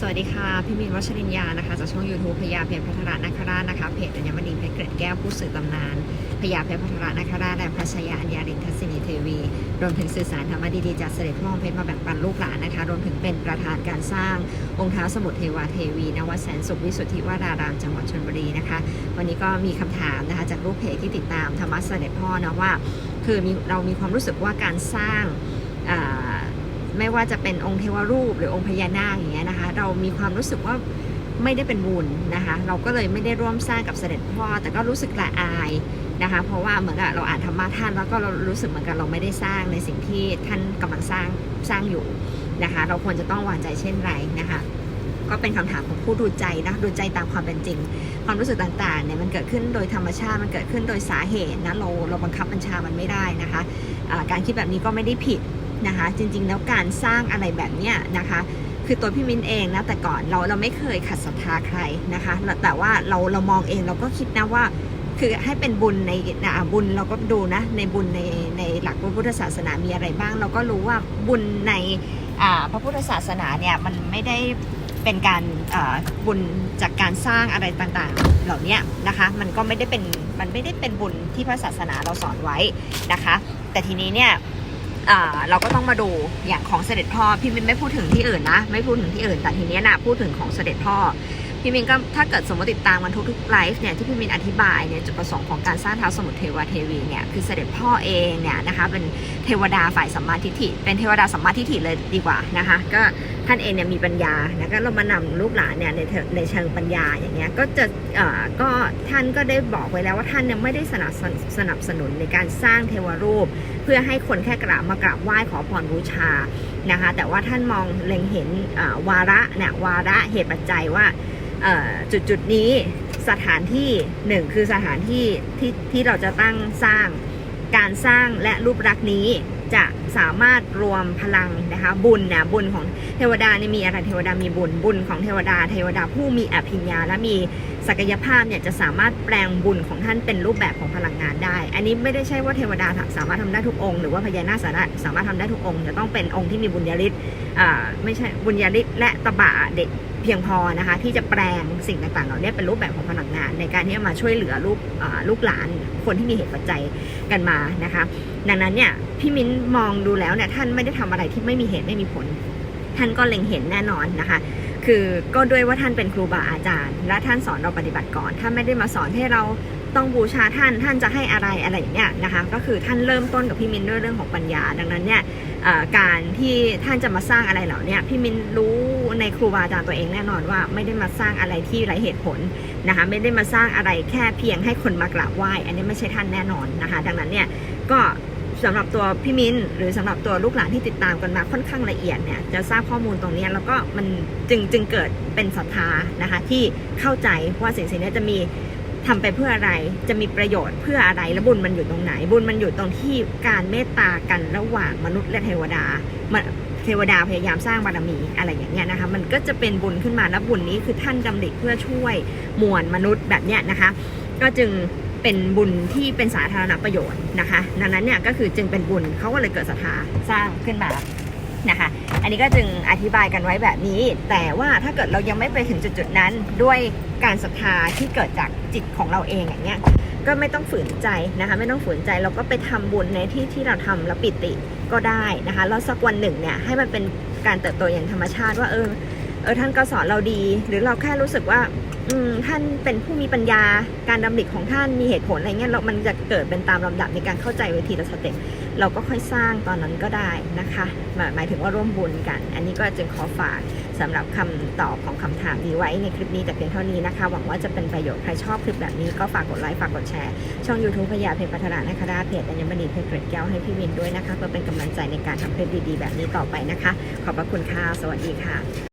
สวัสดีค่ะ พี่มินวัชรินยานะคะจากช่อง YouTube พญาเพชรพัทรนาคราชนะคะเพจอัญมณีเพชรเกร็ดแก้วผู้สื่อตำนานพญาเพชรพัทรนาคราชและพระชายาอัญญารินทัศนีเทวี รวมถึงสื่อสารธรรมะดีๆจากเสด็จพ่อเพชรมาแบ่งปันลูกหลานนะคะ รวมถึงเป็นประธานการสร้างองค์เท้าสมุทรเทวาเทวีนวัแสนสุขวิสุทธิวรารามจังหวัดชลบุรีนะคะ วันนี้ก็มีคำถามนะคะจากลูกเพจที่ติดตามธรรมะเสด็จพ่อนะว่า คือมีเรามีความรู้สึกว่าการสร้างอ่า ไม่ว่าจะเป็นองค์เทวรูปหรือองค์พญานาคอย่างเงี้ยนะคะ เรามีความรู้สึกว่าไม่ได้เป็นบุญนะคะ เราก็เลยไม่ได้ร่วมสร้างกับเสด็จพ่อ แต่ก็รู้สึกละอายนะคะ เพราะว่าเหมือนกับเราอ่านธรรมะท่านแล้วก็เรารู้สึกเหมือนกับเราไม่ได้สร้างในสิ่งที่ท่านกำลังสร้างสร้างอยู่นะคะ เราควรจะต้องวางใจเช่นไรนะคะก็เป็นคำถามของผู้ดูใจนะดูใจตามความเป็นจริง ความรู้สึกต่างๆเนี่ยมันเกิดขึ้นโดยธรรมชาติมันเกิดขึ้นโดยสาเหตุนะเราเราบังคับบัญชามันไม่ได้นะคะอ่าการคิดแบบนี้ก็ไม่ได้ผิด นะคะ จริงๆ แล้วการสร้างอะไรแบบเนี้ยนะคะ คือตัวพี่มินเองนะแต่ก่อนเราเราไม่เคยขัดศรัทธาใครนะคะ แต่ว่าเราเรามองเองเราก็คิดนะว่าคือให้เป็นบุญในนะอะบุญเราก็ดูนะในบุญในในหลักพระพุทธศาสนามีอะไรบ้าง เราก็รู้ว่าบุญในพระพุทธศาสนาเนี่ยมันไม่ได้เป็นการบุญจากการสร้างอะไรต่างๆ เหล่านี้นะคะมันก็ไม่ได้เป็นมันไม่ได้เป็นบุญที่พระศาสนาเราสอนไว้นะคะ แต่ทีนี้เนี่ย เราก็ต้องมาดูอย่างของเสด็จพ่อพี่มินไม่พูดถึงที่อื่นนะ ไม่พูดถึงที่อื่นแต่ทีนี้นะพูดถึงของเสด็จพ่อ พี่มินก็ถ้าเกิดสมมติติดตามมันทุกๆไลฟ์เนี่ยที่พี่มินอธิบายเนี่ยจุดประสงค์ของการสร้างเท้าสมุทรเทวาเทวีเนี่ยคือเสด็จพ่อเองเนี่ยนะคะเป็นเทวดาฝ่ายสัมมาทิฏฐิเป็นเทวดาสัมมาทิฏฐิเลยดีกว่านะคะก็ท่านเองเนี่ยมีปัญญานะก็เรามานำลูกหลานเนี่ยในในเชิงปัญญาอย่างเงี้ยก็จะเอ่อก็ท่านก็ได้บอกไว้แล้วว่าท่านเนี่ยไม่ได้สนับสนับสนุนในการสร้างเทวรูป เพื่อให้คนแค่กราบมากราบไหว้ขอพรบูชานะคะแต่ว่าท่านมองเล็งเห็นอ่าวาระเนี่ยวาระเหตุปัจจัยว่า จุดจุดนี้สถานที่หนึ่งคือสถานที่ที่ที่เราจะตั้งสร้างการสร้างและรูปลักษณ์นี้จะสามารถรวมพลังนะคะบุญนะบุญของเทวดาเนี่ยมีอะไรเทวดามีบุญบุญของเทวดา เทวดาผู้มีอภิญญา และมีศักยภาพเนี่ยจะสามารถแปลงบุญของท่านเป็นรูปแบบของพลังงานได้ อันนี้ไม่ได้ใช่ว่าเทวดาสามารถทำได้ทุกองค์หรือว่าพญานาคสามารถสามารถทำได้ทุกองค์จะต้องเป็นองค์ที่มีบุญญาฤทธิ์อ่าไม่ใช่บุญญาฤทธิ์และตบะเด็ก เพียงพอนะคะที่จะแปลงสิ่งต่างๆเหล่านี้เป็นรูปแบบของพลังงาน ในการที่จะมาช่วยเหลือลูกลูกหลานคนที่มีเหตุปัจจัยกันมานะคะ ดังนั้นเนี่ยพี่มิ้นมองดูแล้วเนี่ยท่านไม่ได้ทำอะไรที่ไม่มีเหตุไม่มีผล ท่านก็เล็งเห็นแน่นอนนะคะ คือก็ด้วยว่าท่านเป็นครูบาอาจารย์ และท่านสอนเราปฏิบัติก่อน ท่านไม่ได้มาสอนให้เราต้องบูชาท่านท่านจะให้อะไรอะไรอย่างเนี้ยนะคะ ก็คือท่านเริ่มต้นกับพี่มินด้วยเรื่องของปัญญา ดังนั้นเนี่ยการที่ท่านจะมาสร้างอะไรเหล่านี้พี่มินรู้ในครูบาอาจารย์ตัวเองแน่นอนว่าไม่ได้มาสร้างอะไรที่ไร้เหตุผลนะคะไม่ได้มาสร้างอะไรแค่เพียงให้คนมากราบไหว้ อันนี้ไม่ใช่ท่านแน่นอนนะคะ ดังนั้นเนี่ยก็ สำหรับตัวพี่มินหรือสำหรับตัวลูกหลานที่ติดตามกันมาค่อนข้างละเอียดเนี่ยจะทราบข้อมูลตรงนี้แล้วก็มันจึงจึงเกิดเป็นศรัทธานะคะที่เข้าใจว่าสิ่งสิ่งนี้จะมีทำไปเพื่ออะไรจะมีประโยชน์เพื่ออะไรและบุญมันอยู่ตรงไหน บุญมันอยู่ตรงที่การเมตตากันระหว่างมนุษย์และเทวดาเทวดาพยายามสร้างบารมีอะไรอย่างเงี้ยนะคะมันก็จะเป็นบุญขึ้นมาแล้วบุญนี้คือท่านดำริเพื่อช่วยมวลมนุษย์แบบเนี้ยนะคะ ก็จึง เป็นบุญที่เป็นสาธารณประโยชน์นะคะดังนั้นเนี่ยก็คือจึงเป็นบุญเขาก็เลยเกิดศรัทธาสร้างขึ้นมานะคะอันนี้ก็จึงอธิบายกันไว้แบบนี้ แต่ว่าถ้าเกิดเรายังไม่ไปถึงจุดๆนั้น ด้วยการศรัทธาที่เกิดจากจิตของเราเองอย่างเงี้ยก็ไม่ต้องฝืนใจนะคะไม่ต้องฝืนใจเราก็ไปทำบุญในที่ที่เราทำแล้วปิติก็ได้นะคะแล้วสักวันหนึ่งเนี่ยให้มันเป็นการเติบโตอย่างธรรมชาติว่าเออเออท่านก็สอนเราดี หรือเราแค่รู้สึกว่า ท่านเป็นผู้มีปัญญาการดำริของท่านมีเหตุผลอะไรเงี้ยเรามันจะเกิดเป็นตามลำดับในการเข้าใจเวทีละสเต็ปเราก็ค่อยสร้างตอนนั้นก็ได้นะคะหมายหมายถึงว่าร่วมบุญกัน อันนี้ก็จึงขอฝากสำหรับคำตอบของคำถามนี้ไว้ในคลิปนี้แต่เพียงเท่านี้นะคะ หวังว่าจะเป็นประโยชน์ใครชอบคลิปแบบนี้ก็ฝากกดไลค์ฝากกดแชร์ ช่อง YouTube พยาเพชรพัฒนานะคะเพจอัญมณีเพชรเกร็ดแก้วให้พี่วินด้วยนะคะเพื่อเป็นกำลังใจในการทำคลิปดีๆแบบนี้ต่อไปนะคะ ขอบพระคุณค่ะสวัสดีค่ะ